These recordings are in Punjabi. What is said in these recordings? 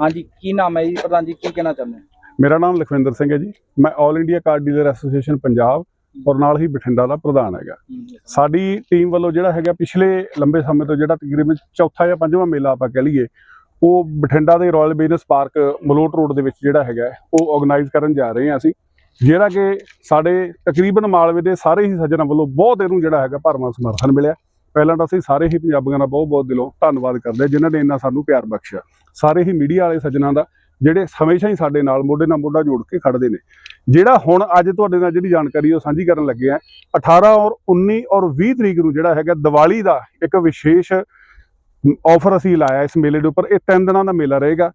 ਹਾਂਜੀ ਕੀ ਨਾਮ ਹੈ ਜੀ? ਪ੍ਰਧਾਨ ਜੀ ਕੀ ਕਹਿਣਾ ਚਾਹੁੰਦੇ ਹੋ? ਮੇਰਾ ਨਾਮ ਲਖਵਿੰਦਰ ਸਿੰਘ ਹੈ ਜੀ। ਮੈਂ 올 India car dealer association Punjab ਔਰ ਨਾਲ ਹੀ ਬਠਿੰਡਾ ਦਾ ਪ੍ਰਧਾਨ ਹੈਗਾ। ਸਾਡੀ ਟੀਮ ਵੱਲੋਂ ਜਿਹੜਾ ਹੈਗਾ ਪਿਛਲੇ ਲੰਬੇ ਸਮੇਂ ਤੋਂ ਜਿਹੜਾ ਤਕਰੀਬਨ ਚੌਥਾ ਜਾਂ ਪੰਜਵਾਂ ਮੇਲਾ ਆਪਾਂ ਕਹਿ ਲਈਏ ਉਹ ਬਠਿੰਡਾ ਦੇ royal business park Malout road ਦੇ ਵਿੱਚ ਜਿਹੜਾ ਹੈਗਾ ਉਹ ਆਰਗੇਨਾਈਜ਼ ਕਰਨ ਜਾ ਰਹੇ ਹਾਂ ਅਸੀਂ। ਜਿਹੜਾ ਕਿ ਸਾਡੇ ਤਕਰੀਬਨ ਮਾਲਵੇ ਦੇ ਸਾਰੇ ਹੀ ਸੱਜਣਾਂ ਵੱਲੋਂ ਬਹੁਤ ਇਹਨੂੰ ਜਿਹੜਾ ਹੈਗਾ ਭਰਵਾਂ ਸਮਰਥਨ ਮਿਲਿਆ। ਪਹਿਲਾਂ ਤਾਂ ਅਸੀਂ ਸਾਰੇ ਹੀ ਪੰਜਾਬੀਆਂ ਦਾ ਬਹੁਤ ਬਹੁਤ ਦਿਲੋਂ ਧੰਨਵਾਦ ਕਰਦੇ ਹਾਂ, ਜਿਨ੍ਹਾਂ ਨੇ ਇੰਨਾ ਸਾਨੂੰ ਪਿਆਰ ਬਖਸ਼ਿਆ। ਸਾਰੇ ਹੀ ਮੀਡੀਆ ਵਾਲੇ ਸੱਜਣਾਂ ਦਾ, ਜਿਹੜੇ ਹਮੇਸ਼ਾ ਹੀ ਸਾਡੇ ਨਾਲ ਮੋਢੇ ਨਾਲ ਮੋਢਾ ਜੋੜ ਕੇ ਖੜਦੇ ਨੇ। ਜਿਹੜਾ ਹੁਣ ਅੱਜ ਤੁਹਾਡੇ ਨਾਲ ਜਿਹੜੀ ਜਾਣਕਾਰੀ ਉਹ ਸਾਂਝੀ ਕਰਨ ਲੱਗੇ ਆ 18 ਔਰ 19 ਔਰ 20 ਤਰੀਕ ਨੂੰ ਜਿਹੜਾ ਹੈਗਾ ਦੀਵਾਲੀ ਦਾ ਇੱਕ ਵਿਸ਼ੇਸ਼ ਆਫਰ ਅਸੀਂ ਲਾਇਆ ਇਸ ਮੇਲੇ ਦੇ ਉੱਪਰ। ਇਹ ਤਿੰਨ ਦਿਨਾਂ ਦਾ ਮੇਲਾ ਰਹੇਗਾ।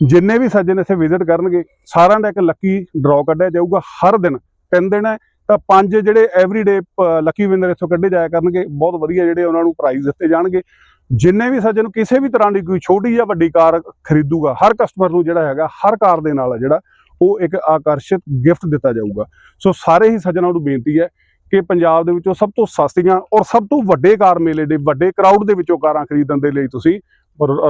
ਜਿੰਨੇ ਵੀ ਸੱਜਣ ਇੱਥੇ ਵਿਜ਼ਿਟ ਕਰਨਗੇ, ਸਾਰਿਆਂ ਦਾ ਇੱਕ ਲੱਕੀ ਡਰਾਅ ਕੱਢਿਆ ਜਾਊਗਾ। ਹਰ ਦਿਨ ਤਿੰਨ ਦਿਨ ਹੈ ਤਾਂ ਪੰਜ ਜਿਹੜੇ ਐਵਰੀਡੇ ਲੱਕੀ ਵਿਨਰ ਇੱਥੋਂ ਕੱਢੇ ਜਾਇਆ ਕਰਨਗੇ। ਬਹੁਤ ਵਧੀਆ ਜਿਹੜੇ ਉਹਨਾਂ ਨੂੰ ਪ੍ਰਾਈਜ਼ ਦਿੱਤੇ ਜਾਣਗੇ। ਜਿੰਨੇ ਵੀ ਸੱਜਣ, ਕਿਸੇ ਵੀ ਤਰ੍ਹਾਂ ਦੀ ਕੋਈ ਛੋਟੀ ਜਾਂ ਵੱਡੀ ਕਾਰ ਖਰੀਦੂਗਾ, ਹਰ ਕਸਟਮਰ ਨੂੰ ਜਿਹੜਾ ਹੈਗਾ, ਹਰ ਕਾਰ ਦੇ ਨਾਲ ਜਿਹੜਾ, ਉਹ ਇੱਕ ਆਕਰਸ਼ਿਤ ਗਿਫਟ ਦਿੱਤਾ ਜਾਊਗਾ। ਸੋ ਸਾਰੇ ਹੀ ਸੱਜਣਾਂ ਨੂੰ ਬੇਨਤੀ ਹੈ ਕਿ ਪੰਜਾਬ ਦੇ ਵਿੱਚੋਂ ਸਭ ਤੋਂ ਸਸਤੀਆਂ ਔਰ ਸਭ ਤੋਂ ਵੱਡੇ ਕਾਰ ਮੇਲੇ ਦੇ, ਵੱਡੇ ਕਰਾਊਡ ਦੇ ਵਿੱਚੋਂ ਕਾਰਾਂ ਖਰੀਦਣ ਦੇ ਲਈ ਤੁਸੀਂ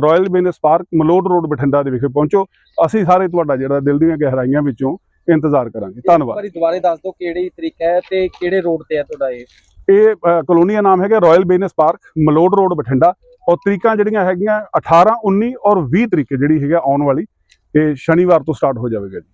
royal business park Malout road Bathinda ਦੇ ਵਿਖੇ ਪਹੁੰਚੋ। ਅਸੀਂ ਸਾਰੇ ਤੁਹਾਡਾ ਜਿਹੜਾ ਦਿਲ ਦੀਆਂ ਗਹਿਰਾਈਆਂ ਵਿੱਚੋਂ ਇੰਤਜ਼ਾਰ ਕਰਾਂਗੇ। ਇੱਕ ਧੰਨਵਾਦ ਵਾਰੀ ਦੁਬਾਰੇ ਦੱਸ ਦਿਓ ਕਿਹੜੀ ਤਰੀਕ ਹੈ ਤੇ ਕਿਹੜੇ ਰੋਡ ਤੇ ਹੈ ਤੁਹਾਡਾ ਇਹ? ਇਹ ਕਲੋਨੀ ਦਾ ਨਾਮ ਹੈਗਾ royal business park Malout road Bathinda. ਔਰ ਤਰੀਕਾਂ ਜਿਹੜੀਆਂ ਹੈਗੀਆਂ 18 19 ਔਰ 20 ਤਰੀਕ ਜਿਹੜੀ ਹੈਗਾ ਆਉਣ ਵਾਲੀ ਇਹ ਸ਼ਨੀਵਾਰ ਤੋਂ ਸਟਾਰਟ ਹੋ ਜਾਵੇਗਾ ਜੀ।